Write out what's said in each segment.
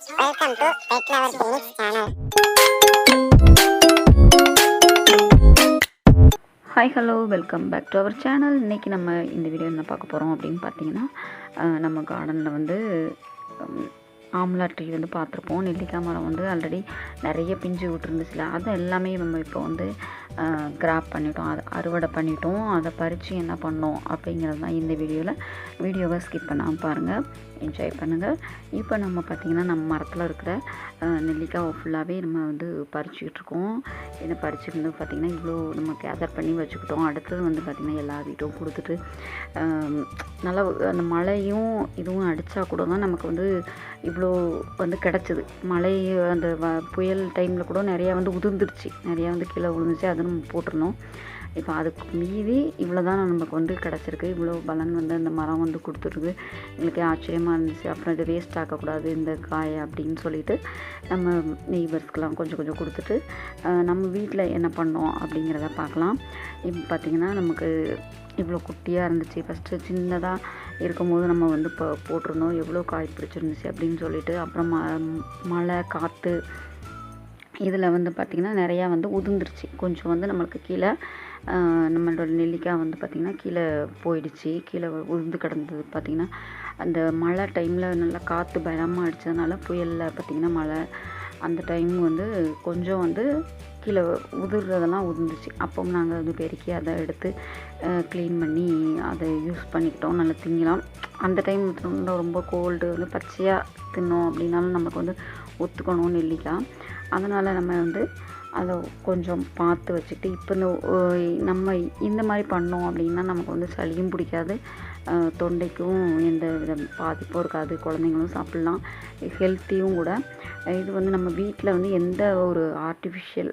Welcome to Pet Lover Phoenix hi hello welcome back to our channel இன்றைக்கி நம்ம இந்த video என்ன பார்க்க போகிறோம் அப்படின்னு பார்த்தீங்கன்னா நம்ம கார்டனில் வந்து ஆம்லா ட்ரீ வந்து பார்த்துருப்போம். நெல்லிக்காய் மரம் வந்து ஆல்ரெடி நிறைய பிஞ்சு விட்டுருந்துச்சுல அது எல்லாமே நம்ம இப்போ வந்து கிராப் பண்ணிட்டோம். அதை அறுவடை பண்ணிட்டோம். அதை பறித்து என்ன பண்ணோம் அப்படிங்கிறது தான் இந்த வீடியோவில் வீடியோவை ஸ்கிப் பண்ணாமல் பாருங்கள் என்ஜாய் பண்ணுங்கள் இப்போ நம்ம பார்த்திங்கன்னா நம்ம மரத்தில் இருக்கிற நெல்லிக்காய் ஃபுல்லாகவே நம்ம வந்து பறிச்சுக்கிட்டு இருக்கோம். என்ன பறிச்சுக்கிட்டு பார்த்திங்கன்னா இவ்வளோ நம்ம கேதர் பண்ணி வச்சுக்கிட்டோம். அடுத்தது வந்து பார்த்திங்கன்னா எல்லா வீட்டும் கொடுத்துட்டு நல்லா அந்த மழையும் இதுவும் அடித்தா கூட தான் நமக்கு வந்து இவ்வளோ வந்து கிடச்சிது. மழை அந்த வ- புயல் டைமில் கூட நிறையா வந்து உதிர்ந்துருச்சு நிறையா வந்து கீழே விழுந்துச்சு. அது நம்ம போட்டிருந்தோம். இப்போ அதுக்கு மீதி இவ்வளோ தான் நமக்கு வந்து கிடச்சிருக்கு. இவ்வளோ பலன் வந்து அந்த மரம் வந்து கொடுத்துருக்கு எங்களுக்கு ஆச்சரியமாக இருந்துச்சு. அப்புறம் இது வேஸ்ட் ஆக்கக்கூடாது இந்த காய் அப்படின்னு சொல்லிட்டு நம்ம நெய்பர்ஸ்க்கெலாம் கொஞ்சம் கொஞ்சம் கொடுத்துட்டு நம்ம வீட்டில் என்ன பண்ணோம் அப்படிங்கிறத பார்க்கலாம். இப்போ பார்த்திங்கன்னா நமக்கு இவ்வளோ குட்டியாக இருந்துச்சு. ஃபஸ்ட்டு சின்னதாக இருக்கும்போது நம்ம வந்து இப்போ போட்டிருந்தோம். எவ்வளோ காய் பிடிச்சிருந்துச்சு அப்படின்னு சொல்லிட்டு அப்புறம் ம- மழை காற்று இதில் வந்து பார்த்திங்கன்னா நிறையா வந்து உதிர்ந்துருச்சு. கொஞ்சம் வந்து நம்மளுக்கு கீழே நம்மளோட நெல்லிக்காய் வந்து பார்த்திங்கன்னா கீழே போயிடுச்சு. கீழே உதிர்ந்து கிடந்தது பார்த்திங்கன்னா அந்த மழை டைமில் நல்லா காற்று பயமாக அடித்ததுனால புயலில் பார்த்திங்கன்னா மழை அந்த டைம் வந்து கொஞ்சம் வந்து கீழே உதிர்றதெல்லாம் உதிர்ந்துச்சு. அப்போ நாங்கள் வந்து பெருக்கி அதை எடுத்து க்ளீன் பண்ணி அதை யூஸ் பண்ணிக்கிட்டோம். நல்லா திங்கலாம். அந்த டைம் ரொம்ப கோல்டு வந்து பச்சையாக தின்னோம் அப்படின்னாலும் நமக்கு வந்து ஒத்துக்கணும் நெல்லிக்காய். அதனால் நம்ம வந்து அதை கொஞ்சம் பார்த்து வச்சுக்கிட்டு இப்போ இந்த நம்ம இந்த மாதிரி பண்ணோம் அப்படின்னா நமக்கு வந்து சளியும் பிடிக்காது. தொண்டைக்கும் எந்த வித பாதிப்பும் இருக்காது குழந்தைங்களும் சாப்பிட்லாம் ஹெல்த்தியும் கூட. இது வந்து நம்ம வீட்டில் வந்து எந்த ஒரு ஆர்டிஃபிஷியல்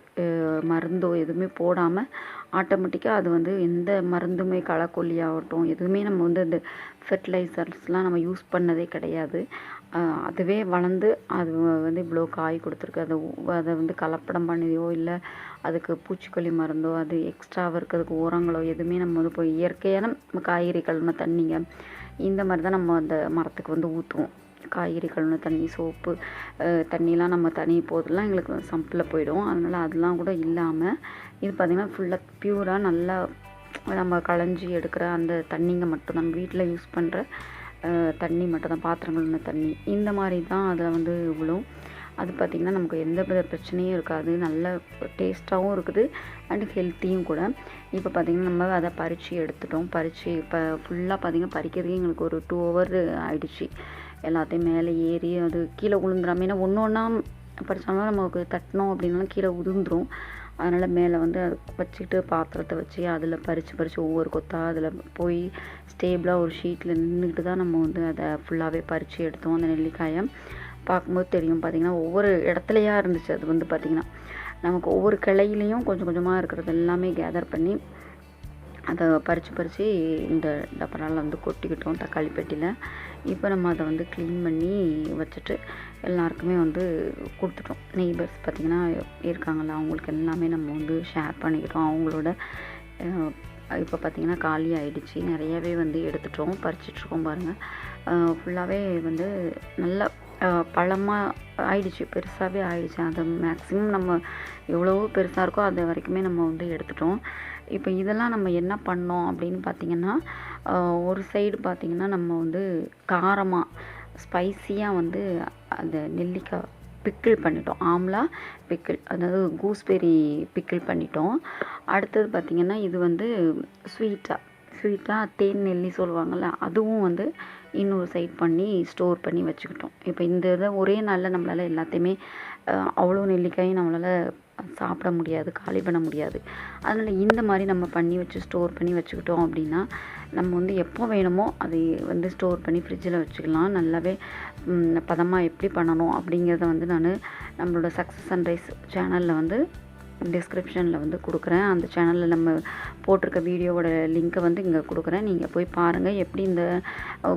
மருந்தோ எதுவுமே போடாமல் ஆட்டோமேட்டிக்காக அது வந்து எந்த மருந்துமே களக்கொல்லி ஆகட்டும் எதுவுமே நம்ம வந்து அந்த ஃபெர்டிலைசர்ஸ்லாம் நம்ம யூஸ் பண்ணதே கிடையாது. அதுவே வளர்ந்து அது வந்து இவ்வளோ காய் கொடுத்துருக்கு. அதை அதை வந்து கலப்படம் பண்ணியோ இல்லை அதுக்கு பூச்சிக்கொல்லி மருந்தோ அது எக்ஸ்ட்ராவாக இருக்கிறதுக்கு உரங்களோ எதுவுமே நம்ம வந்து போய் இயற்கையான நம்ம காய்கறி கழுவின தண்ணிங்க. இந்த மாதிரி தான் நம்ம அந்த மரத்துக்கு வந்து ஊற்றுவோம் காய்கறி கழுவின தண்ணி சோப்பு தண்ணியெலாம் தண்ணிலாம் நம்ம தனி போதெல்லாம் எங்களுக்கு சம்பில் போயிடும். அதனால் அதெல்லாம் கூட இல்லாமல் இது பார்த்திங்கன்னா ஃபுல்லாக பியூராக நல்லா நம்ம களைஞ்சி எடுக்கிற அந்த தண்ணிங்க மட்டும் நம்ம வீட்டில் யூஸ் பண்ணுற தண்ணி மட்டும் தான் பாத்திரங்கள்ன தண்ணி. இந்த மாதிரி தான் அதில் வந்து விழும் அது பார்த்திங்கன்னா நமக்கு எந்த வித பிரச்சனையும் இருக்காது. நல்ல டேஸ்ட்டாகவும் இருக்குது. அண்ட் ஹெல்த்தியும் கூட. இப்போ பார்த்திங்கன்னா நம்ம அதை பறித்து எடுத்துட்டோம். பறித்து இப்போ ஃபுல்லாக பார்த்திங்கன்னா பறிக்கிறதுக்கு எங்களுக்கு ஒரு டூ ஹவர் ஆகிடுச்சு எல்லாத்தையும் மேலே ஏறி அது கீழே விழுந்துடாம ஏன்னா ஒன்று ஒன்றா பறிச்சாலும் நமக்கு தட்டினோம் அப்படின்னாலும் கீழே உதிர்ந்துரும் அதனால் மேலே வந்து அது வச்சுக்கிட்டு பாத்திரத்தை வச்சு அதில் பறித்து பறித்து ஒவ்வொரு கொத்தாக அதில் போய் ஸ்டேபிளாக ஒரு ஷீட்டில் நின்றுக்கிட்டு தான் நம்ம வந்து அதை ஃபுல்லாகவே பறித்து எடுத்தோம். அந்த நெல்லிக்காயை பார்க்கும்போது தெரியும். பார்த்திங்கன்னா ஒவ்வொரு இடத்துலையாக இருந்துச்சு. அது வந்து பார்த்திங்கன்னா நமக்கு ஒவ்வொரு கிளையிலையும் கொஞ்சம் கொஞ்சமாக இருக்கிறது எல்லாமே கேதர் பண்ணி அதை பறித்து பறித்து இந்த டப்பரால் வந்து கொட்டிக்கிட்டோம் தக்காளி பெட்டியில். இப்போ நம்ம அதை வந்து க்ளீன் பண்ணி வச்சுட்டு எல்லாருக்குமே வந்து கொடுத்துட்டோம். நெய்பர்ஸ் பார்த்திங்கன்னா இருக்காங்களா அவங்களுக்கு எல்லாமே நம்ம வந்து ஷேர் பண்ணிக்கிட்டோம். அவங்களோட இப்போ பார்த்திங்கன்னா காலி ஆகிடுச்சி நிறையவே வந்து எடுத்துட்டோம் பறிச்சிட்ருக்கோம் பாருங்கள் ஃபுல்லாகவே வந்து நல்லா பழமாக ஆயிடுச்சு பெருசாகவே ஆயிடுச்சு. அது மேக்ஸிமம் நம்ம எவ்வளவோ பெருசாக இருக்கோ அது வரைக்குமே நம்ம வந்து எடுத்துட்டோம். இப்போ இதெல்லாம் நம்ம என்ன பண்ணோம் அப்படின்னு பார்த்தீங்கன்னா ஒரு சைடு பார்த்திங்கன்னா நம்ம வந்து காரமாக ஸ்பைசியாக வந்து அந்த நெல்லிக்காய் பிக்கிள் பண்ணிட்டோம். ஆம்லா பிக்கிள் அதாவது கூஸ்பெரி பிக்கிள் பண்ணிட்டோம். அடுத்தது பார்த்திங்கன்னா இது வந்து ஸ்வீட்டாக ஸ்வீட்டாக தேன் நெல்லி சொல்லுவாங்கள்ல அதுவும் வந்து இன்னொரு சைட் பண்ணி ஸ்டோர் பண்ணி வச்சுக்கிட்டோம். இப்போ இந்த இதை ஒரே நாளில் நம்மளால் எல்லாத்தையுமே அவ்வளோ நெல்லிக்காயும் நம்மளால் சாப்பிட முடியாது காலி பண்ண முடியாது. அதனால் இந்த மாதிரி நம்ம பண்ணி வச்சு ஸ்டோர் பண்ணி வச்சுக்கிட்டோம் அப்படின்னா நம்ம வந்து எப்போ வேணுமோ அதை வந்து ஸ்டோர் பண்ணி ஃப்ரிட்ஜில் வச்சுக்கலாம். நல்லாவே பதமாக எப்படி பண்ணணும் அப்படிங்கிறத வந்து நான் நம்மளோட சக்ஸஸ் சன்ரைஸ் சேனலில் வந்து டிஸ்கிரிப்ஷனில் வந்து கொடுக்குறேன். அந்த சேனலில் நம்ம போட்டிருக்க வீடியோவோட லிங்க்கை வந்து இங்கே கொடுக்குறேன். நீங்கள் போய் பாருங்கள் எப்படி இந்த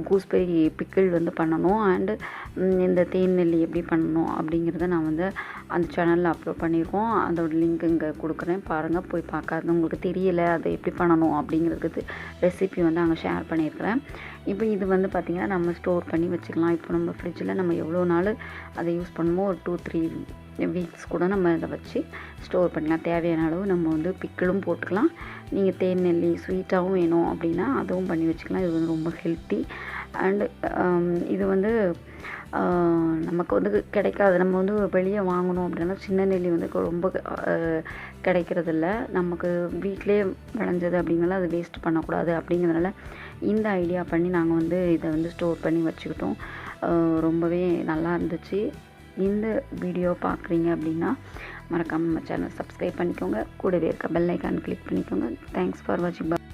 கூஸ்பெரி பிக்கிள் வந்து பண்ணணும் அண்டு இந்த தேன் நெல்லி எப்படி பண்ணணும் அப்படிங்கிறத நான் வந்து அந்த சேனலில் அப்லோட் பண்ணியிருக்கோம். அதோட லிங்க் இங்கே கொடுக்குறேன். பாருங்கள் போய் பார்க்காது உங்களுக்கு தெரியலை அதை எப்படி பண்ணணும் அப்படிங்கிறதுக்கு ரெசிபி வந்து அங்கே ஷேர் பண்ணியிருக்கிறேன். இப்போ இது வந்து பார்த்திங்கன்னா நம்ம ஸ்டோர் பண்ணி வச்சுக்கலாம். இப்போ நம்ம ஃப்ரிட்ஜில் நம்ம எவ்வளோ நாள் அதை யூஸ் பண்ணுமோ? ஒரு டூ த்ரீ வீக்ஸ் கூட நம்ம இதை வச்சு ஸ்டோர் பண்ணலாம். தேவையான அளவு நம்ம வந்து பிக்கிளும் போட்டுக்கலாம். நீங்கள் தேன் நெல்லி ஸ்வீட்டாகவும் வேணும் அப்படின்னா அதுவும் பண்ணி வச்சுக்கலாம். இது வந்து ரொம்ப ஹெல்த்தி அண்டு um, இது வந்து நமக்கு வந்து கிடைக்காது. நம்ம வந்து வெளியே வாங்கணும் அப்படின்னா சின்ன நெல்லி வந்து ரொம்ப கிடைக்கிறதில்ல. நமக்கு வீட்டிலே விளைஞ்சது அப்படிங்கிறது அது வேஸ்ட் பண்ணக்கூடாது அப்படிங்கிறதுனால இந்த ஐடியா பண்ணி நாங்கள் வந்து இதை வந்து ஸ்டோர் பண்ணி வச்சுக்கிட்டோம். ரொம்பவே நல்லா இருந்துச்சு. இந்த வீடியோ பார்க்குறீங்க அப்படின்னா மறக்காமல் நம்ம சேனல் சப்ஸ்கிரைப் பண்ணிக்கோங்க. கூடவே இருக்க பெல் ஐக்கான் கிளிக் பண்ணிக்கோங்க. தேங்க்ஸ் ஃபார் வாட்சிங்